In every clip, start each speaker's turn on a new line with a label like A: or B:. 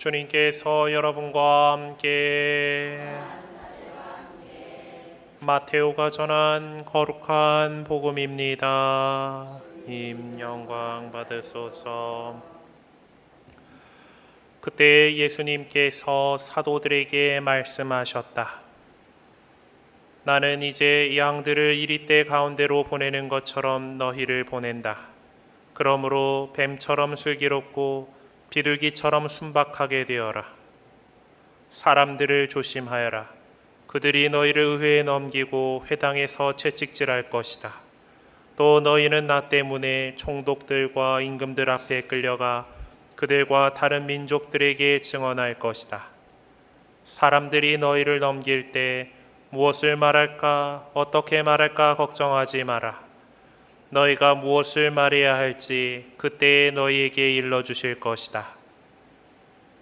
A: 주님께서 여러분과 함께 마테오가 전한 거룩한 복음입니다. 임 영광 받으소서. 그때 예수님께서 사도들에게 말씀하셨다. 나는 이제 양들을 이리떼 가운데로 보내는 것처럼 너희를 보낸다. 그러므로 뱀처럼 슬기롭고 비둘기처럼 순박하게 되어라. 사람들을 조심하여라. 그들이 너희를 의회에 넘기고 회당에서 채찍질할 것이다. 또 너희는 나 때문에 총독들과 임금들 앞에 끌려가 그들과 다른 민족들에게 증언할 것이다. 사람들이 너희를 넘길 때 무엇을 말할까, 어떻게 말할까 걱정하지 마라. 너희가 무엇을 말해야 할지 그때에 너희에게 일러 주실 것이다.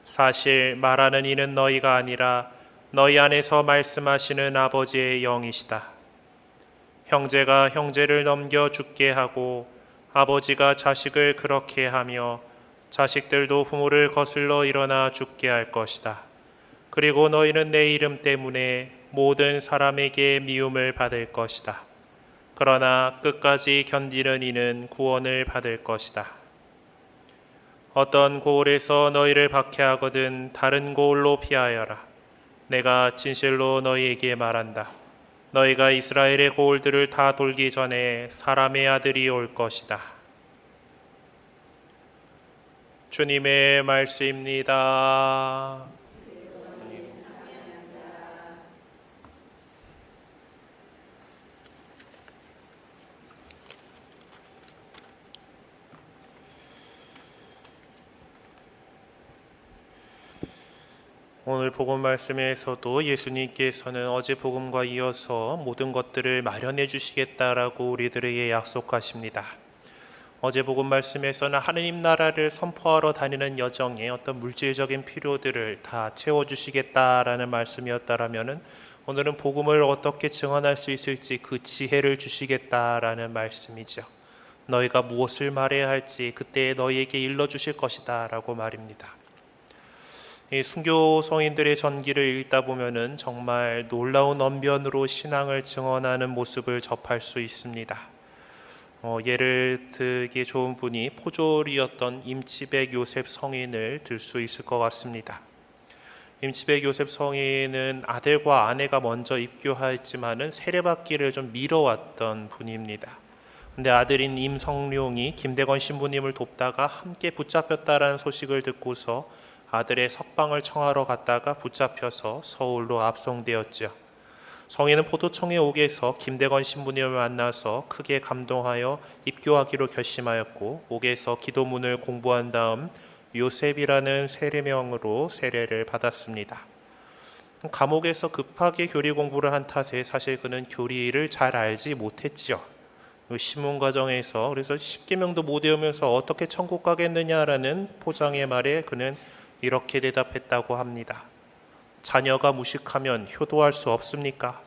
A: 사실 말하는 이는 너희가 아니라 너희 안에서 말씀하시는 아버지의 영이시다. 형제가 형제를 넘겨 죽게 하고 아버지가 자식을 그렇게 하며 자식들도 부모를 거슬러 일어나 죽게 할 것이다. 그리고 너희는 내 이름 때문에 모든 사람에게 미움을 받을 것이다. 그러나 끝까지 견디는 이는 구원을 받을 것이다. 어떤 고을에서 너희를 박해하거든 다른 고을로 피하여라. 내가 진실로 너희에게 말한다. 너희가 이스라엘의 고을들을 다 돌기 전에 사람의 아들이 올 것이다. 주님의 말씀입니다. 오늘 복음 말씀에서도 예수님께서는 어제 복음과 이어서 모든 것들을 마련해 주시겠다라고 우리들에게 약속하십니다. 어제 복음 말씀에서는 하느님 나라를 선포하러 다니는 여정에 어떤 물질적인 필요들을 다 채워 주시겠다라는 말씀이었다라면은 오늘은 복음을 어떻게 증언할 수 있을지 그 지혜를 주시겠다라는 말씀이죠. 너희가 무엇을 말해야 할지 그때 너희에게 일러 주실 것이다라고 말입니다. 이 순교 성인들의 전기를 읽다 보면은 정말 놀라운 언변으로 신앙을 증언하는 모습을 접할 수 있습니다. 어, 예를 들기 좋은 분이 포졸이었던 임치백 요셉 성인을 들 수 있을 것 같습니다. 임치백 요셉 성인은 아들과 아내가 먼저 입교하였지만은 세례받기를 좀 미뤄왔던 분입니다. 근데 아들인 임성룡이 김대건 신부님을 돕다가 함께 붙잡혔다라는 소식을 듣고서 아들의 석방을 청하러 갔다가 붙잡혀서 서울로 압송되었죠. 성인은 포도청에 옥에서 김대건 신부님을 만나서 크게 감동하여 입교하기로 결심하였고 옥에서 기도문을 공부한 다음 요셉이라는 세례명으로 세례를 받았습니다. 감옥에서 급하게 교리 공부를 한 탓에 사실 그는 교리를 잘 알지 못했지요. 신문 과정에서 그래서 십계명도 못 외우면서 어떻게 천국 가겠느냐라는 포장의 말에 그는 이렇게 대답했다고 합니다. 자녀가 무식하면 효도할 수 없습니까?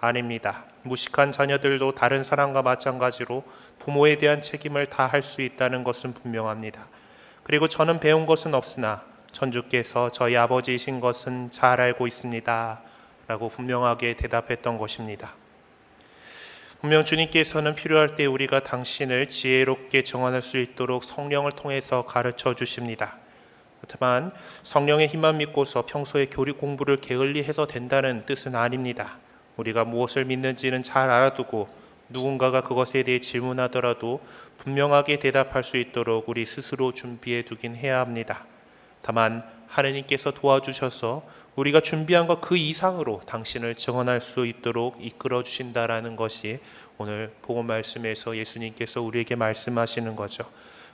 A: 아닙니다. 무식한 자녀들도 다른 사람과 마찬가지로 부모에 대한 책임을 다 할 수 있다는 것은 분명합니다. 그리고 저는 배운 것은 없으나 천주께서 저희 아버지이신 것은 잘 알고 있습니다. 라고 분명하게 대답했던 것입니다. 분명 주님께서는 필요할 때 우리가 당신을 지혜롭게 정언할 수 있도록 성령을 통해서 가르쳐 주십니다. 그렇지만 성령의 힘만 믿고서 평소에 교리 공부를 게을리 해서 된다는 뜻은 아닙니다. 우리가 무엇을 믿는지는 잘 알아두고 누군가가 그것에 대해 질문하더라도 분명하게 대답할 수 있도록 우리 스스로 준비해 두긴 해야 합니다. 다만 하느님께서 도와주셔서 우리가 준비한 것 그 이상으로 당신을 증언할 수 있도록 이끌어 주신다라는 것이 오늘 복음 말씀에서 예수님께서 우리에게 말씀하시는 거죠.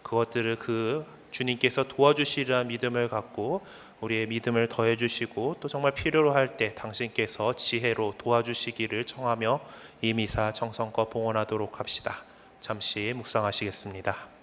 A: 그것들을 그 주님께서 도와주시리라 믿음을 갖고 우리의 믿음을 더해 주시고 또 정말 필요로 할 때 당신께서 지혜로 도와주시기를 청하며 이 미사 정성껏 봉헌하도록 합시다. 잠시 묵상하시겠습니다.